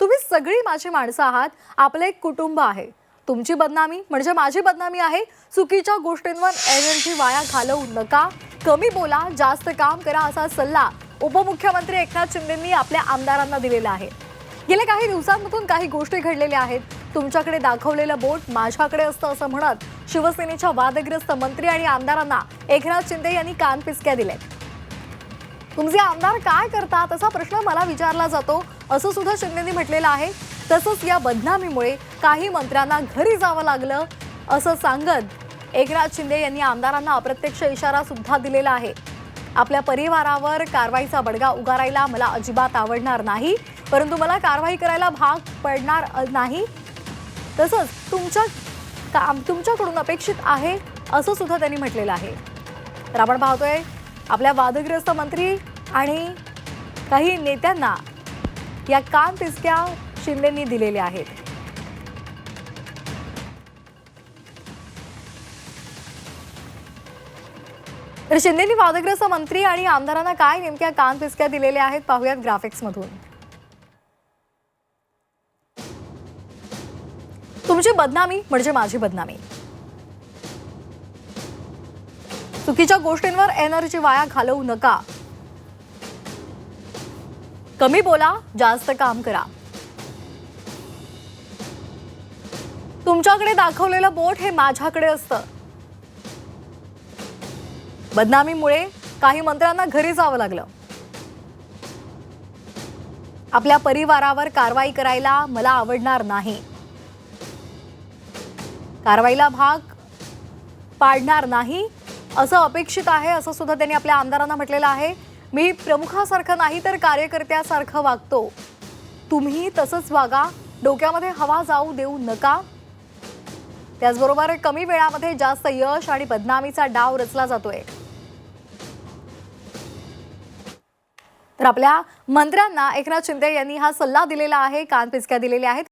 तुम्ही सगळी माझी माणसं आहात. आपलं एक कुटुंब आहे. तुमची बदनामी म्हणजे माझी बदनामी आहे. चुकीच्या गोष्टींवर एनर्जी वाया घालवू नका. कमी बोला जास्त काम करा असा सल्ला उपमुख्यमंत्री एकनाथ शिंदेंनी आपल्या आमदारांना दिलेला आहे. गेल्या काही दिवसांमधून काही गोष्टी घडलेल्या आहेत. तुमच्याकडे दाखवलेलं बोट माझ्याकडे असतं असं म्हणत शिवसेनेच्या वादग्रस्त मंत्री आणि आमदारांना एकनाथ शिंदे यांनी कानपिचक्या आहेत तुमचे आमदार काय करतात असा प्रश्न मला विचारला जातो असं सुद्धा शिंदेनी म्हटलेलं आहे. तसंच या बदनामीमुळे काही मंत्र्यांना घरी जावं लागलं असं सांगत एकनाथ शिंदे यांनी आमदारांना अप्रत्यक्ष इशारा सुद्धा दिलेला आहे. आपल्या परिवारावर कारवाईचा बडगा उगारायला मला अजिबात आवडणार नाही परंतु मला कारवाई करायला भाग पडणार नाही. तसंच तुमच्या काम तुमच्याकडून अपेक्षित आहे असं सुद्धा त्यांनी म्हटलेलं आहे. तर आपण पाहतोय. आपल्या वादग्रस्त मंत्री आणि काही नेत्यांना या कान तिसक्या शिंदेंनी दिलेल्या आहेत. तर शिंदेनी वादग्रस्त मंत्री आणि आमदारांना काय नेमक्या कान पिचक्या दिलेल्या आहेत पाहूयात ग्राफिक्स मधून तुमची बदनामी म्हणजे माझी बदनामी. चुकीच्या गोष्टींवर एनर्जी वाया घालवू नका. कमी बोला जास्त काम करा. तुमच्याकडे दाखवलेलं बोट हे माझ्याकडे असतं. बदनामीमुळे काही मंत्र्यांना घरी जावं लागलं. आपल्या परिवारावर कारवाई करायला मला आवडणार नाही. कारवाईला भाग पाडणार नाही असं अपेक्षित आहे असं सुद्धा त्यांनी आपल्या आमदारांना म्हटलेलं आहे. मी प्रमुखासारखं नाही तर कार्यकर्त्यासारखं वागतो. तुम्ही तसंच वागा. डोक्यामध्ये हवा जाऊ देऊ नका. त्याचबरोबर कमी वेळामध्ये जास्त यश आणि बदनामीचा डाव रचला जातोय. तर आपल्या मंत्र्यांना एकनाथ शिंदे यांनी हा सल्ला दिलेला आहे कानपिचक्या दिलेल्या आहेत.